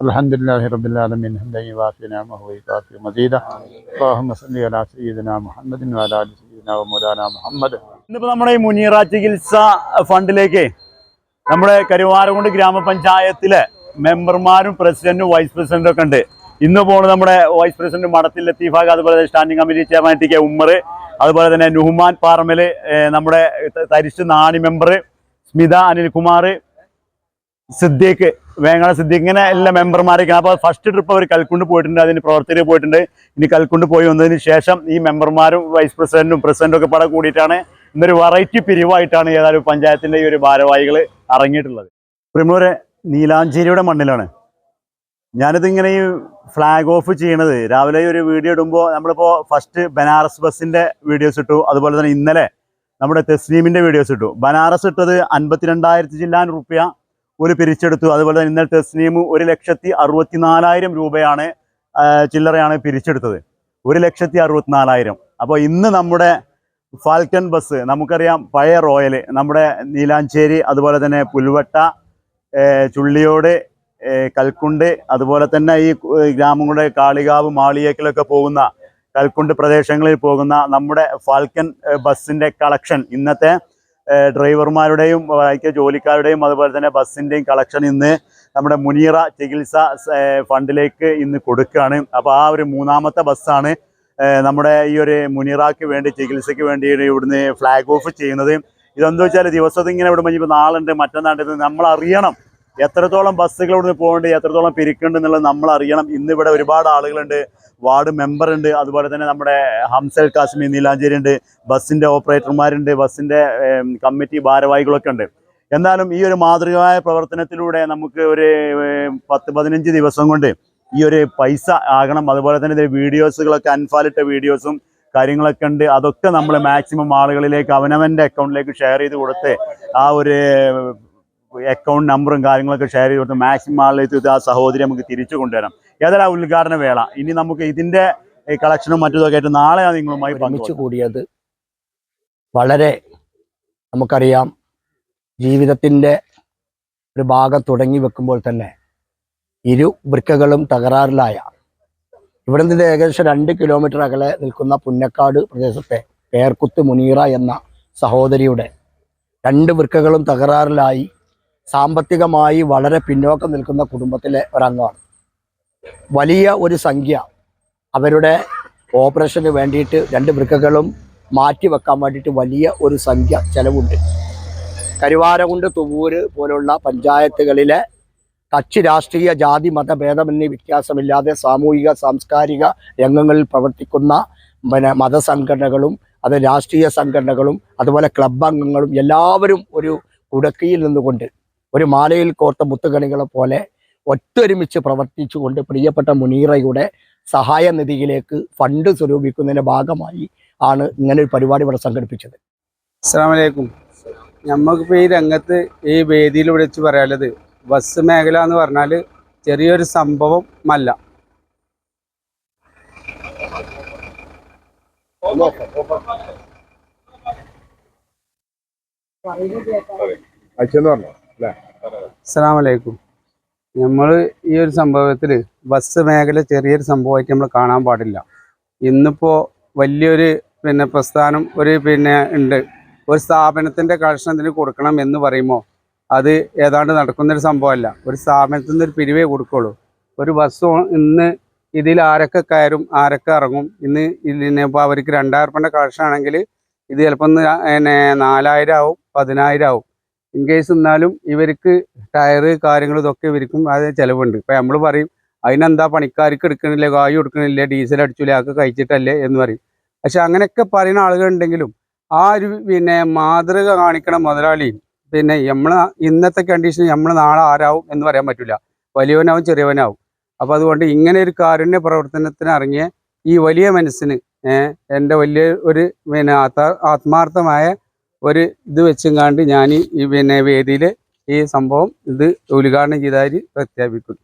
الحمد لله رب العالمين حمدا يوافي نعمه ويكافي مزيدا اللهم صل على سيدنا محمد وعلى ال سيدنا ومولانا محمد ഇന്നിപ്പോ നമ്മുടെ ഈ മുനീറ ചികിത്സ ഫണ്ടിലേക്ക് നമ്മുടെ കരുവാരകുണ്ട് ഗ്രാമപഞ്ചായത്തിലെ മെമ്പർമാരും പ്രസിഡന്റും വൈസ് പ്രസിഡന്റും ഒക്കെ ഉണ്ട് ഇന്ന് പോണ് നമ്മുടെ വൈസ് പ്രസിഡന്റ് മടത്തിൽ ലത്തീഫാഖ് അതുപോലെ തന്നെ standing committee chairman T K Ummer അതുപോലെ തന്നെ നുഹ്മാൻ പാറമല് ഏഹ് നമ്മുടെ ത- തരിശ് നാണി മെമ്പർ സ്മിത അനിൽകുമാർ സിദ്ദീഖ് വേങ്ങണ സിദ്ധി. ഇങ്ങനെ എല്ലാ മെമ്പർമാരൊക്കെ അപ്പോൾ ഫസ്റ്റ് ട്രിപ്പ് അവർ കൽക്കുണ്ട് പോയിട്ടുണ്ട്. അതിന് പ്രവർത്തകർ പോയിട്ടുണ്ട്. ഇനി കൽക്കുണ്ട് പോയി വന്നതിന് ശേഷം ഈ മെമ്പർമാരും വൈസ് പ്രസിഡന്റും പ്രസിഡന്റും ഒക്കെ പടം കൂടിയിട്ടാണ് ഇന്നൊരു വെറൈറ്റി പിരിവായിട്ടാണ് ഏതായാലും പഞ്ചായത്തിന്റെ ഈ ഒരു ഭാരവാഹികൾ ഇറങ്ങിയിട്ടുള്ളത് പ്രിമൂര് നീലാഞ്ചേരിയുടെ മണ്ണിലാണ്. ഞാനിത് ഇങ്ങനെ ഈ ഫ്ലാഗ് ഓഫ് ചെയ്യണത്. രാവിലെ ഒരു വീഡിയോ ഇടുമ്പോൾ നമ്മളിപ്പോൾ ഫസ്റ്റ് ബനാറസ് ബസ്സിന്റെ വീഡിയോസ് ഇട്ടു. അതുപോലെ തന്നെ ഇന്നലെ നമ്മുടെ തെസ്ലീമിന്റെ വീഡിയോസ് ഇട്ടു. ബനാറസ് ഇട്ടത് അൻപത്തിരണ്ടായിരത്തി ചില്ലാൻ റുപ്യ. ഒരു പിരിച്ചെടുത്തു. അതുപോലെ തന്നെ ഇന്നലെ തെസ്ലീം ഒരു ലക്ഷത്തി അറുപത്തിനാലായിരം രൂപയാണ് ചില്ലറയാണ് പിരിച്ചെടുത്തത്. ഒരു ലക്ഷത്തി അറുപത്തിനാലായിരം. അപ്പോൾ ഇന്ന് നമ്മുടെ ഫാൽക്കൺ ബസ് നമുക്കറിയാം പഴയ റോയൽ നമ്മുടെ നീലാഞ്ചേരി അതുപോലെ തന്നെ പുൽവട്ട ചുള്ളിയോട് കൽക്കുണ്ട് അതുപോലെ തന്നെ ഈ ഗ്രാമങ്ങളുടെ കാളികാവ് മാളിയേക്കലൊക്കെ പോകുന്ന കൽക്കുണ്ട് പ്രദേശങ്ങളിൽ പോകുന്ന നമ്മുടെ ഫാൽക്കൺ ബസ്സിന്റെ കളക്ഷൻ ഇന്നത്തെ ഡ്രൈവർമാരുടെയും വൈക്ക ജോലിക്കാരുടെയും അതുപോലെ തന്നെ ബസ്സിന്റെയും കളക്ഷൻ ഇന്ന് നമ്മുടെ മുനീറ ചികിത്സ ഫണ്ടിലേക്ക് ഇന്ന് കൊടുക്കുകയാണ്. അപ്പോൾ ആ ഒരു മൂന്നാമത്തെ ബസ്സാണ് നമ്മുടെ ഈ ഒരു മുനീറയ്ക്ക് വേണ്ടി ചികിത്സയ്ക്ക് വേണ്ടി ഇവിടുന്ന് ഫ്ലാഗ് ഓഫ് ചെയ്യുന്നത്. ഇതെന്താ വെച്ചാൽ ദിവസത്തിങ്ങനെ വിടുമ്പോൾ ഇപ്പോൾ നാളുണ്ട് മറ്റന്നാണ്ട് നമ്മൾ അറിയണം എത്രത്തോളം ബസ്സുകൾ ഇവിടുന്ന് പോകുന്നുണ്ട് എത്രത്തോളം പിരിക്കുന്നുണ്ട് എന്നുള്ളത് നമ്മൾ അറിയണം. ഇന്നിവിടെ ഒരുപാട് ആളുകളുണ്ട് വാർഡ് മെമ്പർ ഉണ്ട് അതുപോലെ തന്നെ നമ്മുടെ ഹംസൽ കാശ്മീർ നീലാഞ്ചേരി ഉണ്ട് ബസ്സിന്റെ ഓപ്പറേറ്റർമാരുണ്ട് ബസ്സിന്റെ കമ്മിറ്റി ഭാരവാഹികളൊക്കെ ഉണ്ട്. എന്നാലും ഈ ഒരു മാതൃകമായ പ്രവർത്തനത്തിലൂടെ നമുക്ക് ഒരു പത്ത് പതിനഞ്ച് ദിവസം കൊണ്ട് ഈ ഒരു പൈസ ആകണം. അതുപോലെ തന്നെ ഇത് വീഡിയോസുകളൊക്കെ അൻഫാലിട്ട വീഡിയോസും കാര്യങ്ങളൊക്കെ ഉണ്ട്. അതൊക്കെ നമ്മൾ മാക്സിമം ആളുകളിലേക്ക് അവനവന്റെ അക്കൗണ്ടിലേക്ക് ഷെയർ ചെയ്ത് കൊടുത്ത് ആ ഒരു അക്കൗണ്ട് നമ്പറും കാര്യങ്ങളൊക്കെ ഷെയർ ചെയ്ത് കൊടുത്ത് മാക്സിമം ആളിലേക്ക് ഇത് ആ സഹോദരി നമുക്ക് തിരിച്ചു കൊണ്ടുവരാം. ഏതായാലും ഉദ്ഘാടന വേള. ഇനി നമുക്ക് ഇതിന്റെ കളക്ഷനും മറ്റൊക്കെ ആയിട്ട് നാളെ നിങ്ങളുമായി പങ്കുവച്ചു കൂടിയത് വളരെ നമുക്കറിയാം ജീവിതത്തിന്റെ ഒരു ഭാഗം തുടങ്ങി വെക്കുമ്പോൾ തന്നെ ഇരു വൃക്കകളും തകരാറിലായ ഇവിടെ നിന്ന് ഏകദേശം രണ്ട് കിലോമീറ്റർ അകലെ നിൽക്കുന്ന പുന്നക്കാട് പ്രദേശത്തെ പേർക്കുത്ത് മുനീറ എന്ന സഹോദരിയുടെ രണ്ട് വൃക്കകളും തകരാറിലായി സാമ്പത്തികമായി വളരെ പിന്നോക്കം നിൽക്കുന്ന കുടുംബത്തിലെ ഒരംഗമാണ്. വലിയ ഒരു സംഖ്യ അവരുടെ ഓപ്പറേഷന് വേണ്ടിയിട്ട് രണ്ട് വൃക്കകളും മാറ്റി വെക്കാൻ വേണ്ടിയിട്ട് വലിയ ഒരു സംഖ്യ ചെലവുണ്ട്. കരുവാരകുണ്ട് തുവൂര് പോലുള്ള പഞ്ചായത്തുകളിലെ കക്ഷി രാഷ്ട്രീയ ജാതി മത ഭേദമെന്നീ വ്യത്യാസമില്ലാതെ സാമൂഹിക സാംസ്കാരിക രംഗങ്ങളിൽ പ്രവർത്തിക്കുന്ന പിന്നെ മതസംഘടനകളും അത് രാഷ്ട്രീയ സംഘടനകളും അതുപോലെ ക്ലബ് അംഗങ്ങളും എല്ലാവരും ഒരു കുടക്കയിൽ നിന്നുകൊണ്ട് ഒരു മാലയിൽ കോർത്ത മുത്തുകണികളെ പോലെ ഒത്തൊരുമിച്ച് പ്രവർത്തിച്ചുകൊണ്ട് പ്രിയപ്പെട്ട മുനീറയുടെ സഹായ നിധിയിലേക്ക് ഫണ്ട് സ്വരൂപിക്കുന്നതിന്റെ ഭാഗമായി ആണ് ഇങ്ങനെ ഒരു പരിപാടി ഇവിടെ സംഘടിപ്പിച്ചത്. അസ്സാമലൈക്കും നമുക്കിപ്പോൾ ഈ രംഗത്ത് ഈ വേദിയിൽ വിളിച്ച് പറയാനുള്ളത് ബസ് മേഖല എന്ന് പറഞ്ഞാൽ ചെറിയൊരു സംഭവം അല്ല അസ്സാമലൈക്കും നമ്മൾ ഈ ഒരു സംഭവത്തിൽ ബസ് മേഖല ചെറിയൊരു സംഭവമായിട്ട് നമ്മൾ കാണാൻ പാടില്ല. ഇന്നിപ്പോൾ വലിയൊരു പിന്നെ പ്രസ്ഥാനം ഒരു പിന്നെ ഉണ്ട്. ഒരു സ്ഥാപനത്തിന്റെ കളക്ഷൻ കൊടുക്കണം എന്ന് പറയുമ്പോൾ അത് ഏതാണ്ട് നടക്കുന്നൊരു സംഭവമല്ല. ഒരു സ്ഥാപനത്തിൽ നിന്ന് ഒരു പിരിവേ കൊടുക്കുള്ളൂ. ഒരു ബസ് ഇന്ന് ഇതിൽ ആരൊക്കെ കയറും ആരൊക്കെ ഇറങ്ങും ഇന്ന് ഇതിന് ഇപ്പോൾ അവർക്ക് രണ്ടായിരം റുപ്യന്റെ ആണെങ്കിൽ ഇത് ചിലപ്പോൾ ഒന്ന് പിന്നെ നാലായിരം ആവും പതിനായിരം ആവും. ഇൻ കേസ് എന്നാലും ഇവർക്ക് ടയറ് കാര്യങ്ങൾ ഇതൊക്കെ ഇവർക്കും അത് ചിലവുണ്ട്. ഇപ്പം നമ്മൾ പറയും അതിനെന്താ പണിക്കാർക്ക് എടുക്കണില്ലേ കായ് കൊടുക്കണില്ലേ ഡീസൽ അടിച്ചില്ല അതൊക്കെ കഴിച്ചിട്ടല്ലേ? എന്ന് പറയും. പക്ഷെ അങ്ങനെയൊക്കെ പറയുന്ന ആളുകളുണ്ടെങ്കിലും ആ ഒരു പിന്നെ മാതൃക കാണിക്കണ മുതലാളി പിന്നെ നമ്മൾ ഇന്നത്തെ കണ്ടീഷൻ നമ്മൾ നാളെ ആരാവും എന്ന് പറയാൻ പറ്റില്ല വലിയവനാവും ചെറിയവനാവും. അപ്പോൾ അതുകൊണ്ട് ഇങ്ങനെ ഒരു കാരുണ്യ പ്രവർത്തനത്തിന് ഇറങ്ങിയ ഈ വലിയ മനസ്സിന് എന്റെ വലിയ ഒരു പിന്നെ ആത്മാർത്ഥമായ ഒരു ഇത് വെച്ചും കണ്ട് ഞാൻ ഈ പിന്നെ വേദിയിൽ ഈ സംഭവം ഇത് ഉദ്ഘാടനം ചെയ്താൽ പ്രഖ്യാപിക്കുന്നു.